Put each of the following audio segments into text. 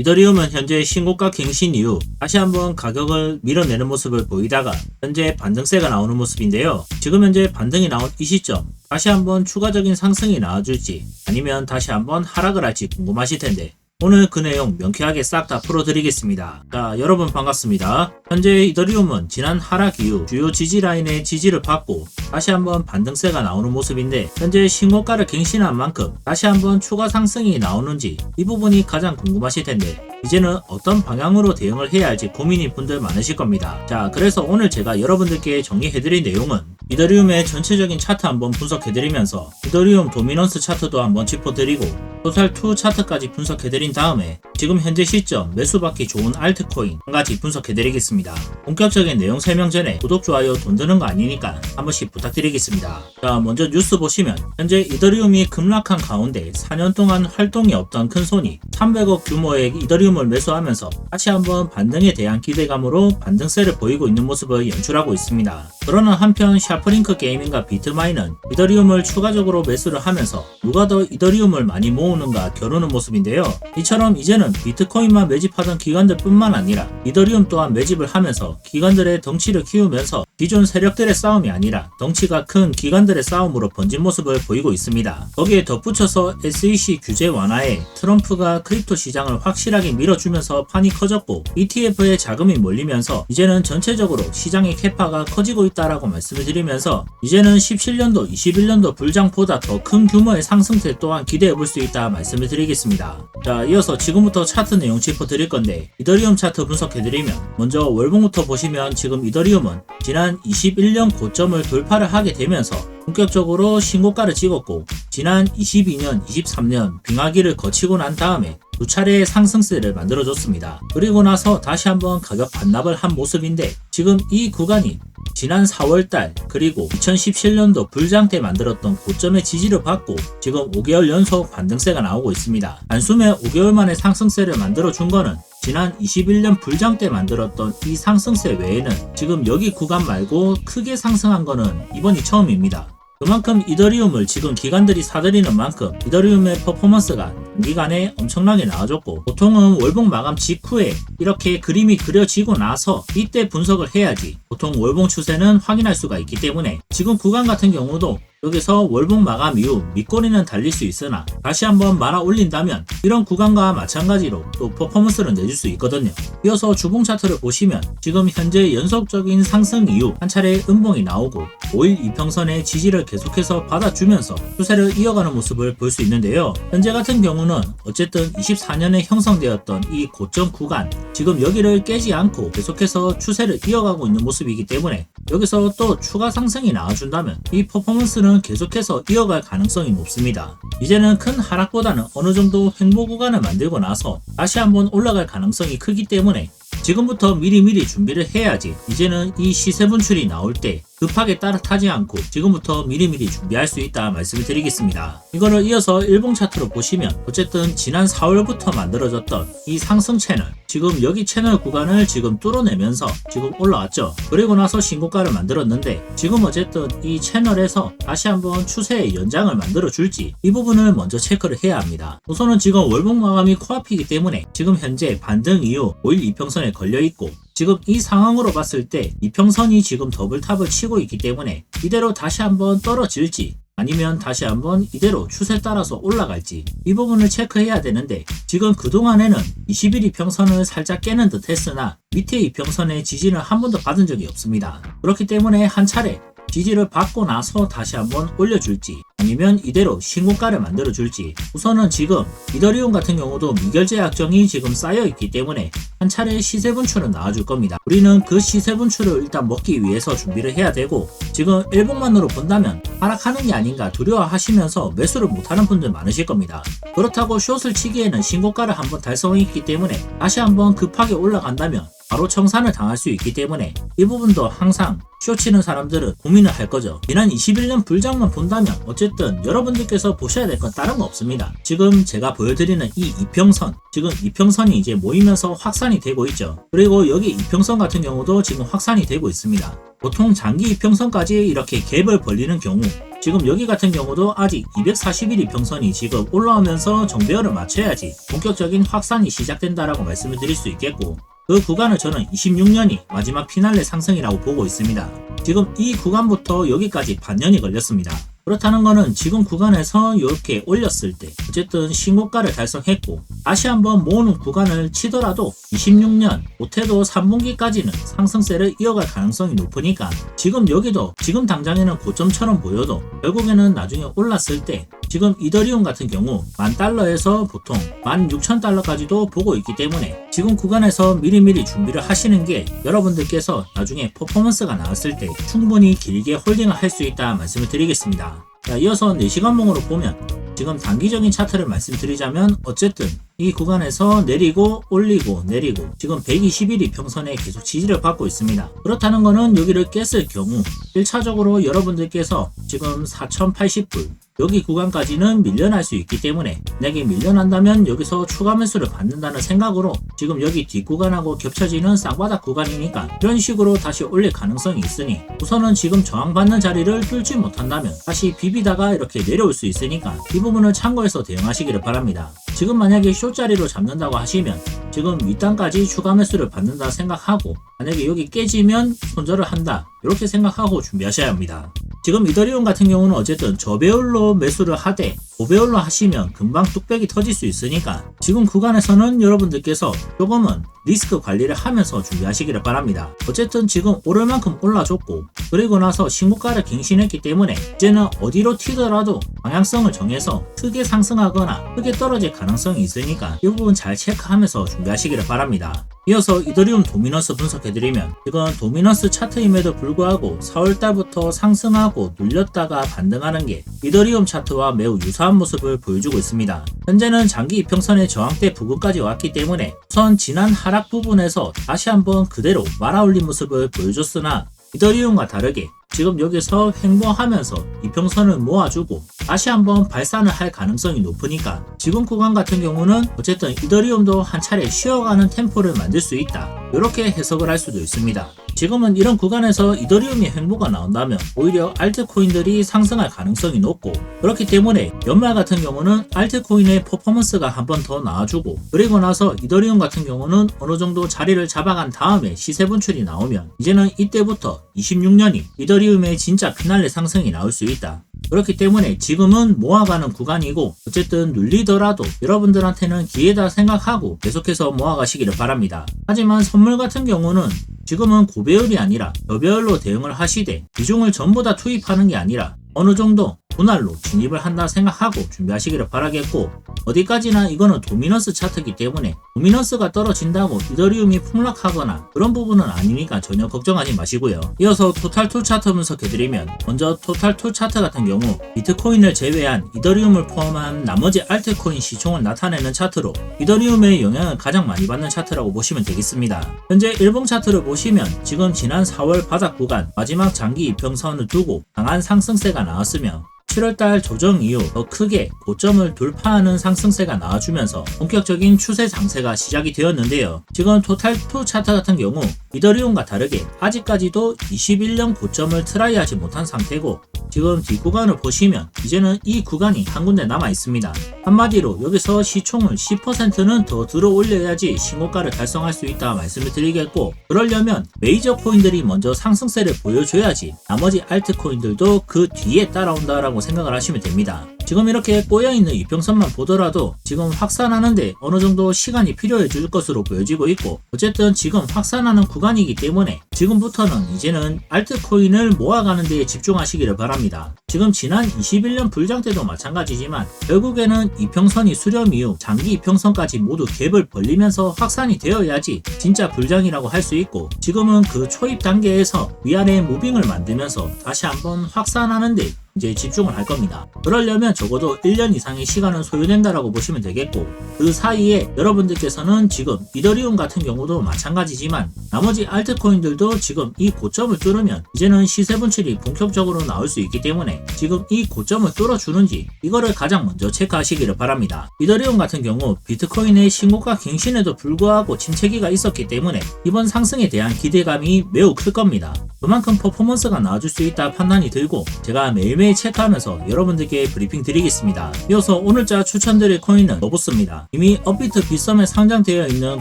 이더리움은 현재 신고가 갱신 이후 다시 한번 가격을 밀어내는 모습을 보이다가 현재 반등세가 나오는 모습인데요. 지금 현재 반등이 나온 이 시점 다시 한번 추가적인 상승이 나와줄지 아니면 다시 한번 하락을 할지 궁금하실 텐데 오늘 그 내용 명쾌하게 싹 다 풀어드리겠습니다. 자, 여러분 반갑습니다. 현재 이더리움은 지난 하락 이후 주요 지지 라인의 지지를 받고 다시 한번 반등세가 나오는 모습인데 현재 신고가를 갱신한 만큼 다시 한번 추가 상승이 나오는지 이 부분이 가장 궁금하실 텐데 이제는 어떤 방향으로 대응을 해야 할지 고민인 분들 많으실 겁니다. 자, 그래서 오늘 제가 여러분들께 정리해드릴 내용은 이더리움의 전체적인 차트 한번 분석해드리면서 이더리움 도미넌스 차트도 한번 짚어드리고 토탈2 차트까지 분석해드린 다음에 지금 현재 시점 매수받기 좋은 알트코인 한 가지 분석해드리겠습니다. 본격적인 내용 설명 전에 구독, 좋아요 돈 드는 거 아니니까 한 번씩 부탁드리겠습니다. 자 먼저 뉴스 보시면 현재 이더리움이 급락한 가운데 4년 동안 활동이 없던 큰 손이 300억 규모의 이더리움을 매수하면서 다시 한번 반등에 대한 기대감으로 반등세를 보이고 있는 모습을 연출하고 있습니다. 그러나 한편 샤프링크 게이밍과 비트마인은 이더리움을 추가적으로 매수를 하면서 누가 더 이더리움을 많이 모으는가 겨루는 모습인데요. 이처럼 이제는 비트코인만 매집하던 기관들 뿐만 아니라 이더리움 또한 매집을 하면서 기관들의 덩치를 키우면서 기존 세력들의 싸움이 아니라 덩치가 큰 기관들의 싸움으로 번진 모습을 보이고 있습니다. 거기에 덧붙여서 SEC 규제 완화에 트럼프가 크립토 시장을 확실하게 밀어주면서 판이 커졌고 ETF에 자금이 몰리면서 이제는 전체적으로 시장의 캐파가 커지고 있다라고 말씀을 드 리면서 이제는 17년도, 21년도 불장보다 더 큰 규모의 상승세 또한 기대해 볼 수 있다 말씀을 드리겠습니다. 자, 이어서 지금부터 차트 내용 짚어 드릴 건데 이더리움 차트 분석해 드리면 먼저 월봉부터 보시면 지금 이더리움은 지난 21년 고점을 돌파를 하게 되면서 본격적으로 신고가를 찍었고 지난 22년, 23년 빙하기를 거치고 난 다음에 두 차례의 상승세를 만들어줬습니다. 그리고 나서 다시 한번 가격 반납을 한 모습인데 지금 이 구간이 지난 4월달 그리고 2017년도 불장 때 만들었던 고점의 지지를 받고 지금 5개월 연속 반등세가 나오고 있습니다. 단숨에 5개월 만에 상승세를 만들어 준 거는 지난 21년 불장 때 만들었던 이 상승세 외에는 지금 여기 구간 말고 크게 상승한 거는 이번이 처음입니다. 그만큼 이더리움을 지금 기관들이 사들이는 만큼 이더리움의 퍼포먼스가 단기간에 엄청나게 나아졌고 보통은 월봉 마감 직후에 이렇게 그림이 그려지고 나서 이때 분석을 해야지 보통 월봉 추세는 확인할 수가 있기 때문에 지금 구간 같은 경우도 여기서 월봉 마감 이후 밑꼬리는 달릴 수 있으나 다시 한번 말아 올린다면 이런 구간과 마찬가지로 또 퍼포먼스를 내줄 수 있거든요. 이어서 주봉 차트를 보시면 지금 현재 연속적인 상승 이후 한 차례 음봉이 나오고 5일 이평선의 지지를 계속해서 받아주면서 추세를 이어가는 모습을 볼 수 있는데요. 현재 같은 경우는 어쨌든 24년에 형성되었던 이 고점 구간 지금 여기를 깨지 않고 계속해서 추세를 이어가고 있는 모습이기 때문에 여기서 또 추가 상승이 나와준다면 이 퍼포먼스는 계속해서 이어갈 가능성이 높습니다. 이제는 큰 하락보다는 어느 정도 횡보 구간을 만들고 나서 다시 한번 올라갈 가능성이 크기 때문에 지금부터 미리미리 준비를 해야지 이제는 이 시세 분출이 나올 때 급하게 따라타지 않고 지금부터 미리미리 준비할 수 있다 말씀을 드리겠습니다. 이거를 이어서 일봉 차트로 보시면 어쨌든 지난 4월부터 만들어졌던 이 상승 채널 지금 여기 채널 구간을 지금 뚫어내면서 지금 올라왔죠. 그리고 나서 신고가를 만들었는데 지금 어쨌든 이 채널에서 다시 한번 추세의 연장을 만들어 줄지 이 부분을 먼저 체크를 해야 합니다. 우선은 지금 월봉 마감이 코앞이기 때문에 지금 현재 반등 이후 5일 이평선에 걸려 있고 지금 이 상황으로 봤을 때 이평선이 지금 더블탑을 치고 있기 때문에 이대로 다시 한번 떨어질지 아니면 다시 한번 이대로 추세 따라서 올라갈지 이 부분을 체크해야 되는데 지금 그동안에는 21 이평선을 살짝 깨는 듯 했으나 밑에 이평선의 지지는 한 번도 받은 적이 없습니다. 그렇기 때문에 한 차례 지지를 받고 나서 다시 한번 올려줄지 아니면 이대로 신고가를 만들어줄지 우선은 지금 이더리움 같은 경우도 미결제 약정이 지금 쌓여있기 때문에 한 차례 시세 분출은 나와줄 겁니다. 우리는 그 시세 분출을 일단 먹기 위해서 준비를 해야 되고 지금 일봉만으로 본다면 하락하는 게 아닌가 두려워하시면서 매수를 못하는 분들 많으실 겁니다. 그렇다고 숏을 치기에는 신고가를 한번 달성했기 때문에 다시 한번 급하게 올라간다면 바로 청산을 당할 수 있기 때문에 이 부분도 항상 쇼치는 사람들은 고민을 할 거죠. 지난 21년 불장만 본다면 어쨌든 여러분들께서 보셔야 될 건 다른 거 없습니다. 지금 제가 보여드리는 이 이평선, 지금 이평선이 이제 모이면서 확산이 되고 있죠. 그리고 여기 이평선 같은 경우도 지금 확산이 되고 있습니다. 보통 장기 이평선까지 이렇게 갭을 벌리는 경우 지금 여기 같은 경우도 아직 241 이 평선이 지금 올라오면서 정배열을 맞춰야지 본격적인 확산이 시작된다라고 말씀을 드릴 수 있겠고 그 구간을 저는 26년이 마지막 피날레 상승이라고 보고 있습니다. 지금 이 구간부터 여기까지 반년이 걸렸습니다. 그렇다는 것은 지금 구간에서 이렇게 올렸을 때 어쨌든 신고가를 달성했고 다시 한번 모으는 구간을 치더라도 26년 못해도 3분기까지는 상승세를 이어갈 가능성이 높으니까 지금 여기도 지금 당장에는 고점처럼 보여도 결국에는 나중에 올랐을 때 지금 이더리움 같은 경우 만 달러에서 보통 16,000달러까지도 보고 있기 때문에 지금 구간에서 미리미리 준비를 하시는 게 여러분들께서 나중에 퍼포먼스가 나왔을 때 충분히 길게 홀딩을 할 수 있다 말씀을 드리겠습니다. 자, 이어서 4시간 봉으로 보면 지금 단기적인 차트를 말씀드리자면 어쨌든 이 구간에서 내리고 올리고 내리고 지금 121이 평선에 계속 지지를 받고 있습니다. 그렇다는 것은 여기를 깼을 경우 1차적으로 여러분들께서 지금 4080불 여기 구간까지는 밀려날 수 있기 때문에 내게 밀려난다면 여기서 추가 매수를 받는다는 생각으로 지금 여기 뒷구간하고 겹쳐지는 쌍바닥 구간이니까 이런 식으로 다시 올릴 가능성이 있으니 우선은 지금 저항받는 자리를 뚫지 못한다면 다시 비비다가 이렇게 내려올 수 있으니까 이 부분을 참고해서 대응하시기를 바랍니다. 지금 만약에 쇼 자리로 잡는다고 하시면 지금 윗단까지 추가 매수를 받는다 생각하고 만약에 여기 깨지면 손절을 한다 이렇게 생각하고 준비하셔야 합니다. 지금 이더리움 같은 경우는 어쨌든 저배율로 매수를 하되 고배율로 하시면 금방 뚝배기 터질 수 있으니까 지금 구간에서는 여러분들께서 조금은 리스크 관리를 하면서 준비하시기를 바랍니다. 어쨌든 지금 오를 만큼 올라줬고 그리고 나서 신고가를 갱신했기 때문에 이제는 어디로 튀더라도 방향성을 정해서 크게 상승하거나 크게 떨어질 가능성이 있으니까 이 부분 잘 체크하면서 준비하시기를 바랍니다. 이어서 이더리움 도미너스 분석해드리면 이건 도미너스 차트임에도 불구하고 4월달부터 상승하고 눌렸다가 반등하는 게 이더리움 차트와 매우 유사한 모습을 보여주고 있습니다. 현재는 장기 이평선의 저항대 부근까지 왔기 때문에 우선 지난 하락 부분에서 다시 한번 그대로 말아올린 모습을 보여줬으나 이더리움과 다르게 지금 여기서 횡보하면서 이평선을 모아주고 다시 한번 발산을 할 가능성이 높으니까 지금 구간 같은 경우는 어쨌든 이더리움도 한 차례 쉬어가는 템포를 만들 수 있다. 이렇게 해석을 할 수도 있습니다 지금은 이런 구간에서 이더리움의 횡보가 나온다면 오히려 알트코인들이 상승할 가능성이 높고 그렇기 때문에 연말 같은 경우는 알트코인의 퍼포먼스가 한 번 더 나와주고 그리고 나서 이더리움 같은 경우는 어느 정도 자리를 잡아간 다음에 시세 분출이 나오면 이제는 이때부터 26년이 이더리움의 진짜 피날레 상승이 나올 수 있다. 그렇기 때문에 지금은 모아가는 구간이고 어쨌든 눌리더라도 여러분들한테는 기회다 생각하고 계속해서 모아가시기를 바랍니다. 하지만 선물 같은 경우는 지금은 고배율이 아니라 저배율로 대응을 하시되 비중을 전부 다 투입하는 게 아니라 어느 정도 분할로 진입을 한다 생각하고 준비하시기를 바라겠고 어디까지나 이거는 도미넌스 차트이기 때문에 도미넌스가 떨어진다고 이더리움이 폭락하거나 그런 부분은 아니니까 전혀 걱정하지 마시고요. 이어서 토탈2 차트 분석해드리면 먼저 토탈2 차트 같은 경우 비트코인을 제외한 이더리움을 포함한 나머지 알트코인 시총을 나타내는 차트로 이더리움의 영향을 가장 많이 받는 차트라고 보시면 되겠습니다. 현재 일봉 차트를 보시면 지금 지난 4월 바닥 구간 마지막 장기 이평선을 두고 강한 상승세가 나왔으며 7월달 조정 이후 더 크게 고점을 돌파하는 상승세가 나와주면서 본격적인 추세 장세가 시작이 되었는데요. 지금 토탈2 차트 같은 경우 이더리움과 다르게 아직까지도 21년 고점을 트라이하지 못한 상태고 지금 뒷구간을 보시면 이제는 이 구간이 한 군데 남아 있습니다. 한마디로 여기서 시총을 10%는 더 들어 올려야지 신고가를 달성할 수 있다 말씀을 드리겠고 그러려면 메이저 코인들이 먼저 상승세를 보여줘야지 나머지 알트코인들도 그 뒤에 따라온다라고 생각을 하시면 됩니다. 지금 이렇게 꼬여있는 이평선만 보더라도 지금 확산하는데 어느 정도 시간이 필요해 줄 것으로 보여지고 있고 어쨌든 지금 확산하는 구간이기 때문에 지금부터는 이제는 알트코인을 모아가는 데에 집중하시기를 바랍니다. 지금 지난 21년 불장 때도 마찬가지지만 결국에는 이평선이 수렴 이후 장기 이평선까지 모두 갭을 벌리면서 확산이 되어야지 진짜 불장이라고 할 수 있고 지금은 그 초입 단계에서 위아래 무빙을 만들면서 다시 한번 확산하는데 이제 집중을 할 겁니다. 그러려면 적어도 1년 이상의 시간은 소요된다라고 보시면 되겠고 그 사이에 여러분들께서는 지금 이더리움 같은 경우도 마찬가지지만 나머지 알트코인들도 지금 이 고점을 뚫으면 이제는 시세 분출이 본격적으로 나올 수 있기 때문에 지금 이 고점을 뚫어주는지 이거를 가장 먼저 체크하시기를 바랍니다. 이더리움 같은 경우 비트코인의 신고가 갱신에도 불구하고 침체기가 있었기 때문에 이번 상승에 대한 기대감이 매우 클 겁니다. 그만큼 퍼포먼스가 나와줄 수 있다 판단이 들고 제가 매일 매일 체크하면서 여러분들께 브리핑 드리겠습니다. 이어서 오늘자 추천드릴 코인은 로보스입니다. 이미 업비트 빗썸에 상장되어 있는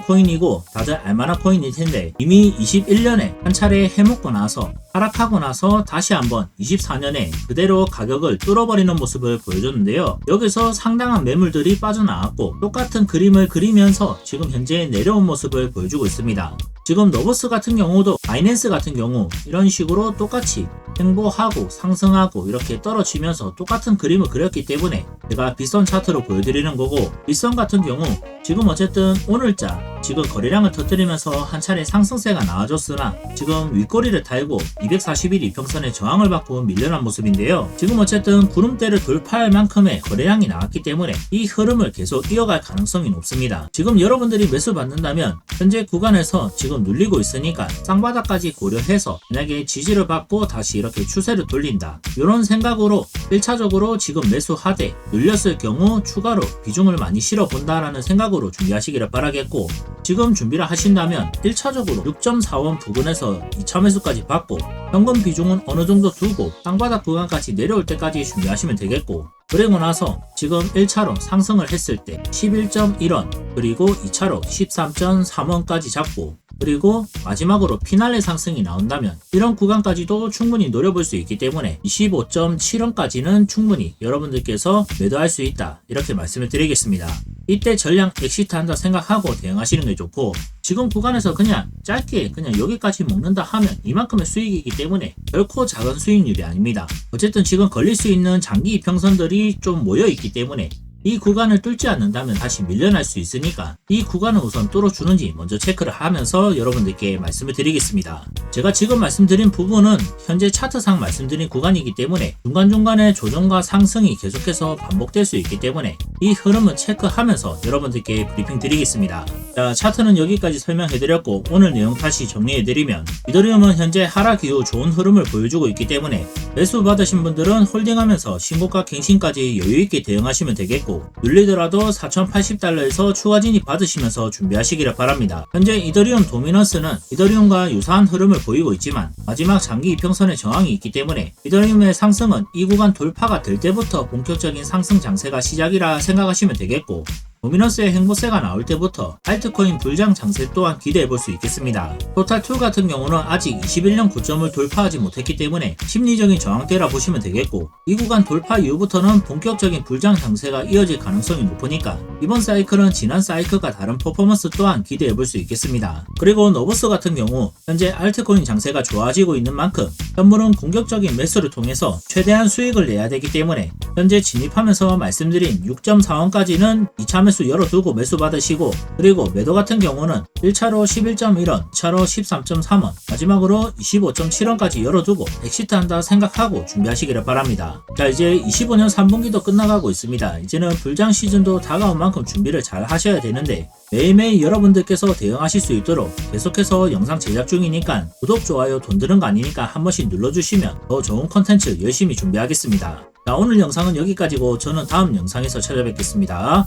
코인이고 다들 알만한 코인일 텐데 이미 21년에 한 차례 해먹고 나서 하락하고 나서 다시 한번 24년에 그대로 가격을 뚫어버리는 모습을 보여줬는데요. 여기서 상당한 매물들이 빠져나왔고 똑같은 그림을 그리면서 지금 현재 내려온 모습을 보여주고 있습니다. 지금 너버스 같은 경우도 바이낸스 같은 경우 이런 식으로 똑같이 행보하고 상승하고 이렇게 떨어지면서 똑같은 그림을 그렸기 때문에 제가 빗선 차트로 보여드리는 거고 빗선 같은 경우 지금 어쨌든 오늘자 지금 거래량을 터뜨리면서 한 차례 상승세가 나와줬으나 지금 윗꼬리를 달고 241 이평선의 저항을 받고 밀려난 모습인데요. 지금 어쨌든 구름대를 돌파할 만큼의 거래량이 나왔기 때문에 이 흐름을 계속 이어갈 가능성이 높습니다. 지금 여러분들이 매수 받는다면 현재 구간에서 지금 눌리고 있으니까 쌍바닥까지 고려해서 만약에 지지를 받고 다시 이렇게 추세를 돌린다. 이런 생각 으로 1차적으로 지금 매수하되 눌렸을 경우 추가로 비중을 많이 실어 본다라는 생각으로 준비하시기를 바라겠고 지금 준비를 하신다면 1차적으로 6.4원 부근에서 2차 매수까지 받고 현금 비중은 어느 정도 두고 땅바닥 구간까지 내려올 때까지 준비하시면 되겠고 그리고 나서 지금 1차로 상승을 했을 때 11.1원 그리고 2차로 13.3원까지 잡고 그리고 마지막으로 피날레 상승이 나온다면 이런 구간까지도 충분히 노려볼 수 있기 때문에 25.7원까지는 충분히 여러분들께서 매도할 수 있다 이렇게 말씀을 드리겠습니다. 이때 전량 엑시트 한다 생각하고 대응하시는 게 좋고 지금 구간에서 그냥 짧게 그냥 여기까지 먹는다 하면 이만큼의 수익이기 때문에 결코 작은 수익률이 아닙니다. 어쨌든 지금 걸릴 수 있는 장기 이평선들이 좀 모여 있기 때문에 이 구간을 뚫지 않는다면 다시 밀려날 수 있으니까 이 구간을 우선 뚫어주는지 먼저 체크를 하면서 여러분들께 말씀을 드리겠습니다. 제가 지금 말씀드린 부분은 현재 차트상 말씀드린 구간이기 때문에 중간중간에 조정과 상승이 계속해서 반복될 수 있기 때문에 이 흐름은 체크하면서 여러분들께 브리핑 드리겠습니다. 자, 차트는 여기까지 설명해드렸고 오늘 내용 다시 정리해드리면 이더리움은 현재 하락 이후 좋은 흐름을 보여주고 있기 때문에 매수 받으신 분들은 홀딩하면서 신고가 갱신까지 여유있게 대응하시면 되겠고 눌리더라도 4080달러에서 추가 진입 받으시면서 준비하시기를 바랍니다. 현재 이더리움 도미넌스는 이더리움과 유사한 흐름을 보이고 있지만 마지막 장기 이평선의 저항이 있기 때문에 이더리움의 상승은 이 구간 돌파가 될 때부터 본격적인 상승 장세가 시작이라 생각하시면 되겠고 도미넌스의 행보세가 나올 때부터 알트코인 불장 장세 또한 기대해 볼 수 있겠습니다. 토탈2 같은 경우는 아직 21년 고점을 돌파하지 못했기 때문에 심리적인 저항대라 보시면 되겠고 이 구간 돌파 이후부터는 본격적인 불장 장세가 이어질 가능성이 높으니까 이번 사이클은 지난 사이클과 다른 퍼포먼스 또한 기대해 볼 수 있겠습니다. 그리고 너버스 같은 경우 현재 알트코인 장세가 좋아지고 있는 만큼 현물은 공격적인 매수를 통해서 최대한 수익을 내야 되기 때문에 현재 진입하면서 말씀드린 6.4원까지는 2차 매수 열어두고 매수 받으시고 그리고 매도 같은 경우는 1차로 11.1원, 2차로 13.3원, 마지막으로 25.7원까지 열어두고 엑시트 한다 생각하고 준비하시기를 바랍니다. 자 이제 25년 3분기도 끝나가고 있습니다. 이제는 불장 시즌도 다가온 만큼 준비를 잘 하셔야 되는데 매일매일 여러분들께서 대응하실 수 있도록 계속해서 영상 제작 중이니까 구독, 좋아요 돈 드는 거 아니니까 한 번씩 눌러주시면 더 좋은 컨텐츠 열심히 준비하겠습니다. 자 오늘 영상은 여기까지고 저는 다음 영상에서 찾아뵙겠습니다.